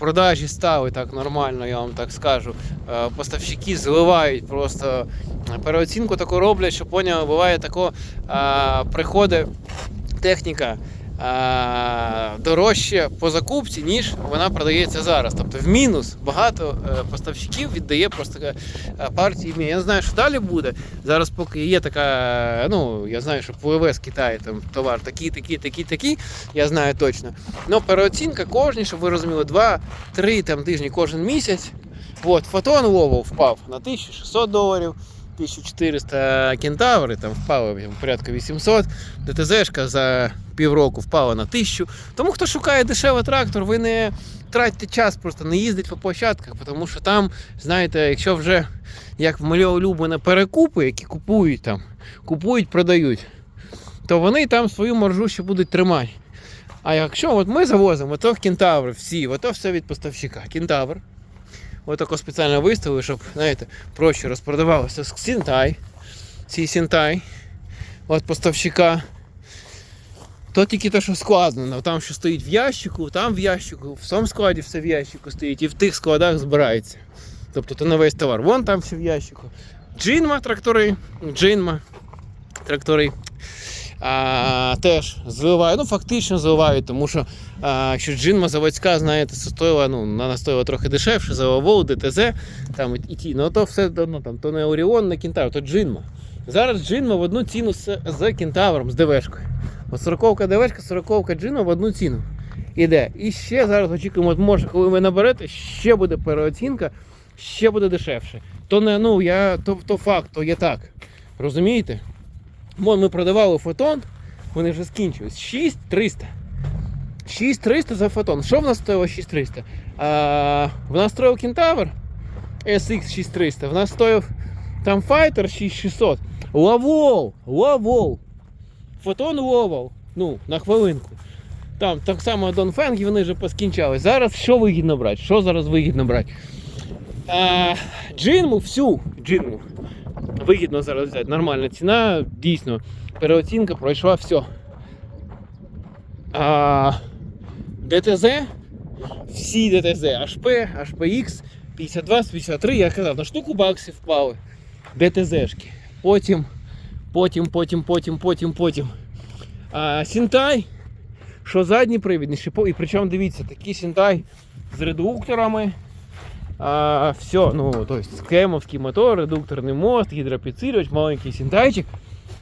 продажі стали так нормально, я вам так скажу. Е, Поставщики зливають просто переоцінку таку роблять, що поняв, буває тако, е, приходить техніка дорожче по закупці, ніж вона продається зараз. Тобто в мінус багато е, поставщиків віддає просто е, партії. Я не знаю, що далі буде. Зараз, поки є така, ну я знаю, що ПВВ з Китаю там товар такий, такий, такий, такий, я знаю точно. Ну, переоцінка кожні, щоб ви розуміли, 2-3 тижні кожен місяць. От, фотон Лово впав на 1600 доларів. 1400 кентаври там впали там, порядка 800. ДТЗшка за півроку впала на 1000. Тому хто шукає дешевий трактор, ви не тратьте час, просто не їздить по площадках, тому що там, знаєте, якщо вже як в моє перекупи, які купують там, купують, продають, то вони там свою маржу ще будуть тримати. А якщо от ми завозимо, то кентаври всі, ото все від поставщика. Кентавр. Отако спеціально виставили, щоб, знаєте, проще розпродавалося Сінтай. Ці Сінтай. От поставщика. То тільки те, що складено. Там що стоїть в ящику, там в ящику, в цьому складі все в ящику стоїть, і в тих складах збирається. Тобто то на весь товар. Вон там все в ящику. Джинма трактори, джинма трактори. А, теж зливають, ну фактично зливають, тому що а, що джинма заводська, знаєте, стоїла, ну, вона стоїла трохи дешевше, за Вову, ДТЗ, там і ті. Ну то все ну, то не Оріон, не Кентавр, то джинма. Зараз джинма в одну ціну з, з кентавром, з ДВшкою. От 40 ДВшка, 40 джинма в одну ціну. Іде. І ще зараз очікуємо, може, коли ви наберете, ще буде переоцінка, ще буде дешевше. То не, ну, я, то, то факт, то є так. Розумієте? Ми продавали фотон, вони вже скінчились. 6300. 6300 за фотон. Що в нас стоїло 6300? А, в нас стоїв Кентавр SX 6300. В нас стоїв там Fighter 6600. Лавол! Лавол! Фотон ловол. Ну, на хвилинку. Там так само Донфенги, вони вже поскінчались. Зараз що вигідно брати? Що зараз вигідно брати? Джинму всю джинму вигідно зараз взяти. Нормальна ціна, дійсно. Переоцінка пройшла все. А, ДТЗ, всі ДТЗ, HP, HPX, 52, 53, я казав, на штуку баксів впали. ДТЗшки. Потім, потім, потім, потім, потім, потім. А, Сінтай, що задній привід, не шипо. І причому дивіться, такий Сінтай з редукторами. А, все, ну, то есть скемовський мотор, редукторний мост, гідропідсилювач, маленький сінтайчик.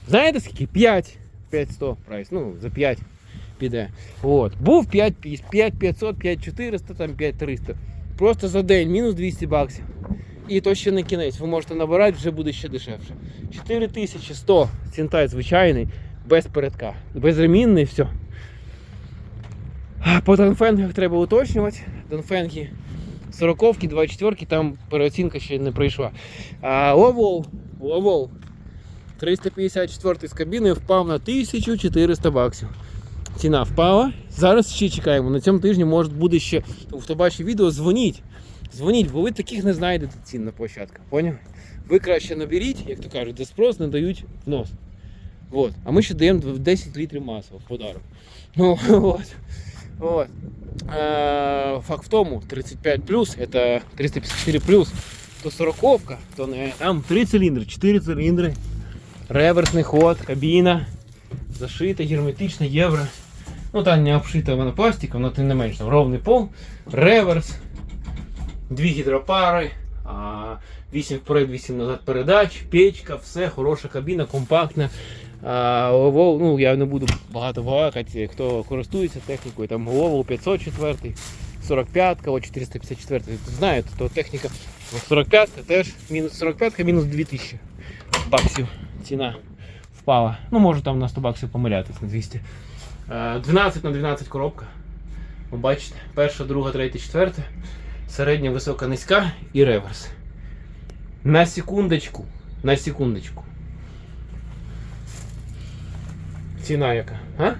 Знаєте скільки? 5. 500 прайс. Ну, за 5 піде. От. Був 5 500, 5400, там 5300. Просто за день мінус 200 баксів. І то ще не кінець. Ви можете набирати, вже буде ще дешевше. 4100 сінтай звичайний, без передка. Безремінний, все. По Донфенгах треба уточнювати. Донфенги 40-ки, 24-ки, там переоцінка ще не пройшла. А Ловол, Ловол 354 з кабіною впав на 1400 баксів. Ціна впала. Зараз ще чекаємо. На цьому тижні може буде ще. Хто бачить відео, дзвоніть. Дзвоніть, бо ви таких не знайдете цін на площадках. Поняв? Ви краще наберіть, як то кажуть, де спрос не дають в нос. Вот. А ми ще даємо 10 літрів масла в подарок. Ну, от. От. Е, Факт в тому, 35 это 354 то 40 то не там 3 циліндри, 4 циліндри, реверсний ход, кабіна, зашита, герметична, євро. Ну там не обшита вона пластиком, але тим не менш там ровний пол, реверс, дві гідропари, 8 вперед, 8 назад передач, печка, все, хороша кабіна, компактна. Ловол, ну я не буду багато балакати, хто користується технікою, там Ловол 504, 45, о 454, знаєте, то техніка 45 теж мінус 45, мінус 2000 баксів ціна впала. Ну можу там на 100 баксів помилятися на 200. Е, 12 на 12 коробка. Ви бачите, перша, друга, третя, четверта, середня, висока, низька і реверс. На секундочку, на секундочку. Ціна яка, а?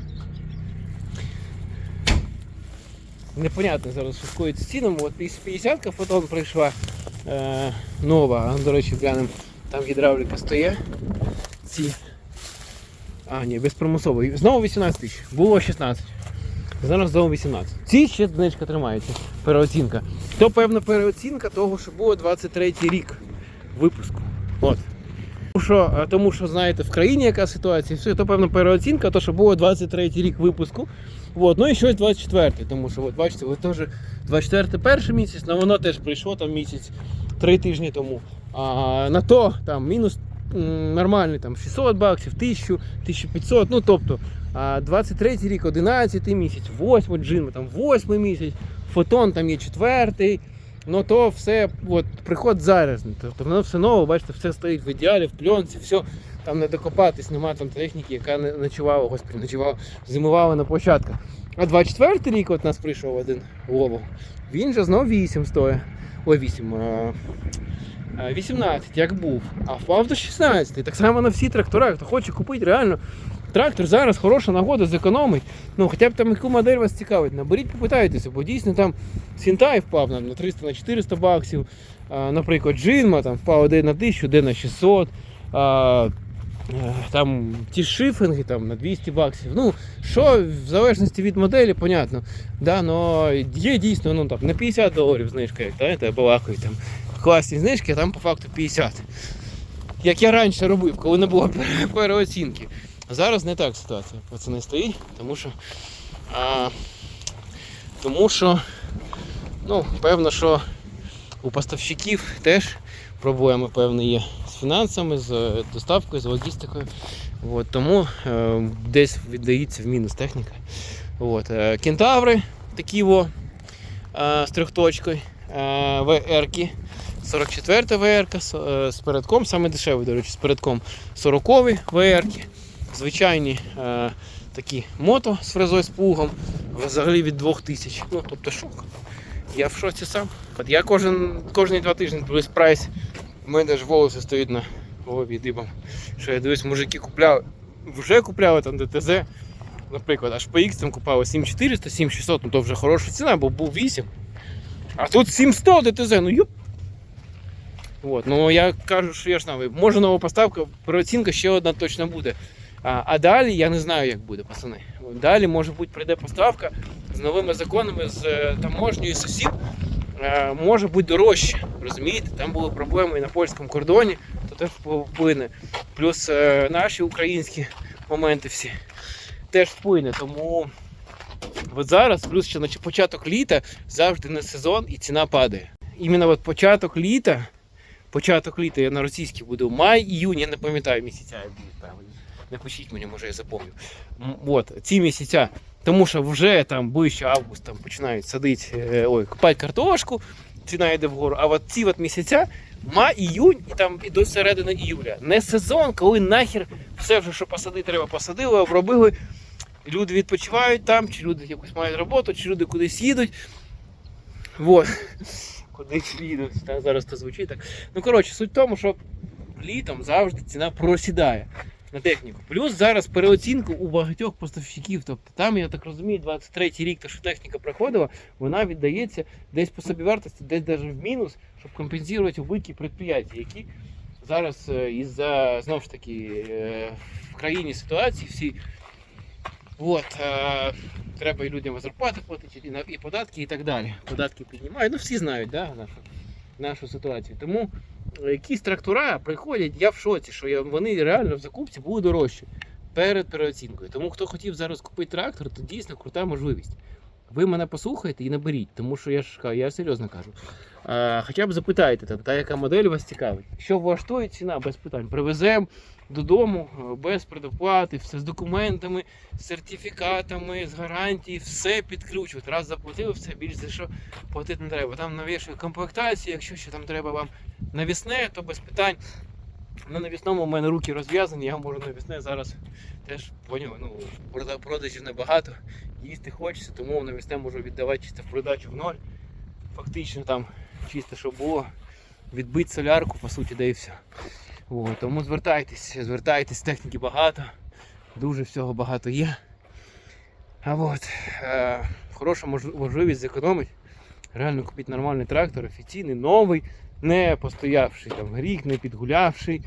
Непонятно зараз, що з цінами. От 50-ка фотон прийшла е, нова. До речі, глянемо, там гідравліка стоїть. Ці. А, ні, безпромисової. Знову 18 тисяч. Було 16. Зараз знову 18. Ці ще знижка тримається. Переоцінка. То певна переоцінка того, що було 23 рік випуску. От. Тому що, е, тому що знаєте, в країні яка ситуація, все, то певна переоцінка, то що було 23 рік випуску. От, ну і щось 24-й. тому що от бачите, ви теж 24 перший місяць, але воно теж прийшло там місяць, три тижні тому. А на то там мінус нормальний там 600 баксів, 1000, 1500, ну тобто а 23 рік, 11 місяць, 8 джин, там 8 місяць, фотон там є 4. Ну то все, от, приход зараз. Тобто воно все нове, бачите, все стоїть в ідеалі, в пленці, все, там не докопатись, нема там техніки, яка не ночувала, господи, ночувала, зимувала на площадках. А 24 рік от нас прийшов один Вова. Він же знов 8 стоїть. Ой, 8. а, а, 18, як був. А впав до 16. Так само на всі трактора. Хто хоче купити реально трактор, зараз хороша нагода зекономить. Ну, хоча б там яку модель вас цікавить, наберіть, попитайтеся, бо дійсно там Сінтай впав на 300 на 400 баксів. А, наприклад, Джинма там впав один на 1000, один на 600. А, е, там ті шифинги там на 200 баксів. Ну, що в залежності від моделі, понятно. Да, но є дійсно ну, там, на 50 доларів знижка, як знаєте, балакають там класні знижки, а там по факту 50. Як я раніше робив, коли не було пере- переоцінки. Зараз не так ситуація пацани стоїть, тому що. А, тому що, ну, певно, що у поставщиків теж проблеми певні є з фінансами, з е, доставкою, з логістикою. От, тому е, десь віддається в мінус техніка. От, е, кентаври такі во, е, з трьохточкою, е, ВР-ки. 44 ВР з передком, саме дешевий, до речі, з передком 40 ВР. Звичайні е, такі мото з фрезою з плугом, взагалі від 2000. Ну, тобто шок. Я в шоці сам. От я кожен, кожні два тижні дивлюсь прайс. У мене ж волоси стоять на голові дибом. Що я дивлюсь, мужики купляли, вже купляли там ДТЗ. Наприклад, аж по X там купали 7400, 7600, ну то вже хороша ціна, бо був 8. А тут 700 ДТЗ, ну юп. От, ну я кажу, що я ж знаю, може нова поставка, переоцінка ще одна точно буде. А, а далі я не знаю, як буде, пацани. Далі, може бути, прийде поставка з новими законами, з е, таможньою з усім. Е, може бути дорожче. Розумієте? Там були проблеми і на польському кордоні, то теж вплине. Плюс е, наші українські моменти всі теж вплине. Тому от зараз, плюс ще на початок літа, завжди не сезон і ціна падає. Іменно от початок літа, початок літа я на російській буду май, іюнь, я не пам'ятаю місяця, як буде правильно. Напишіть мені, може я запомню. От, ці місяця. Тому що вже там ближче август там починають садити, е, ой, купати картошку, ціна йде вгору. А от ці от місяця, май, іюнь і там і до середини іюля. Не сезон, коли нахер все вже, що посадити, треба посадили, обробили. Люди відпочивають там, чи люди якусь мають роботу, чи люди кудись їдуть. Вот. Кудись їдуть. Зараз це звучить так. Ну, коротше, суть в тому, що літом завжди ціна просідає на техніку. Плюс зараз переоцінку у багатьох поставщиків. Тобто там, я так розумію, 23 рік, та що техніка проходила, вона віддається десь по собівартості, десь навіть в мінус, щоб компенсувати убитки підприємств, які зараз е, із-за знову ж таки е, в країні ситуації всі. От, е, треба і людям зарплати платити, і, і податки, і так далі. Податки піднімають. Ну всі знають да, нашу, нашу ситуацію. Тому якісь трактора приходять, я в шоці, що вони реально в закупці будуть дорожчі перед переоцінкою. Тому хто хотів зараз купити трактор, то дійсно крута можливість. Ви мене послухайте і наберіть, тому що я ж я серйозно кажу. А, хоча б запитайте, там, та яка модель вас цікавить. Що влаштує ціна без питань. Привеземо додому е, без предоплати, все з документами, з сертифікатами, з гарантії, все підключувати. Раз заплатили, все більш за що платити не треба. Там навішують комплектації, якщо ще там треба вам навісне, то без питань. На навісному в мене руки розв'язані, я можу навісне зараз теж поняв, ну, прода- продажів небагато, їсти хочеться, тому навісне можу віддавати чисто в продачу в ноль. Фактично там чисто, щоб було, відбити солярку, по суті, да і все. О, тому звертайтесь, звертайтесь, техніки багато, дуже всього багато є. А от, е, хороша можливість зекономити, реально купити нормальний трактор, офіційний, новий, не постоявший там рік, не підгулявший.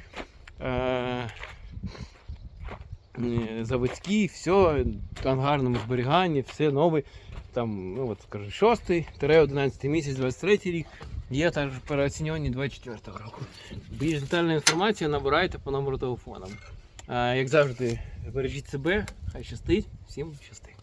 Е, заводські, все, в ангарному зберіганні, все нове. Там, ну от скажу, 6-11 місяць, 23 рік. Є також переоцінені 24 року. Більш детальну інформацію набирайте по номеру телефону. А, як завжди, бережіть себе, хай щастить, всім щастить.